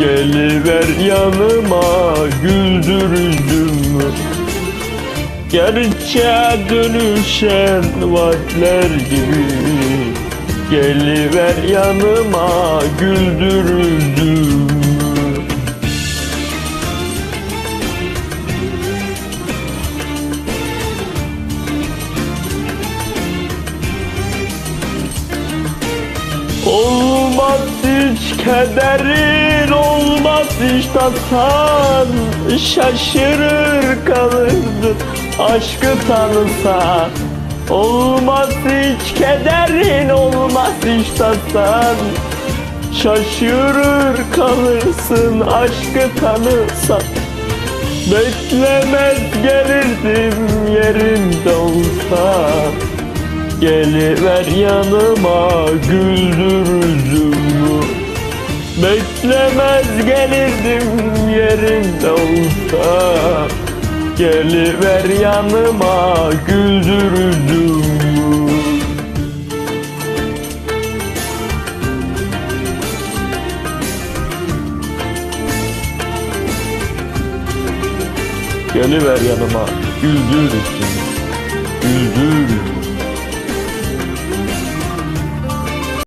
Geliver yanıma güldür yüzümü Gerçeğe dönüşen vaatler gibi. Geliver yanıma güldür yüzümü Olmaz hiç kederin olmaz hiç tasan Şaşırır kalırdın. Aşkı tanısan Olmaz hiç kederin olmaz hiç tasan Şaşırır kalırsın. Aşkı tanısan Beklemez gelirdim yerinde olsan Geliver yanıma güldür yüzümü Beklemez gelirdim yerinde olsa. Geliver yanıma güldür yüzümü Geliver yanıma güldür yüzümü Güldür yüzümü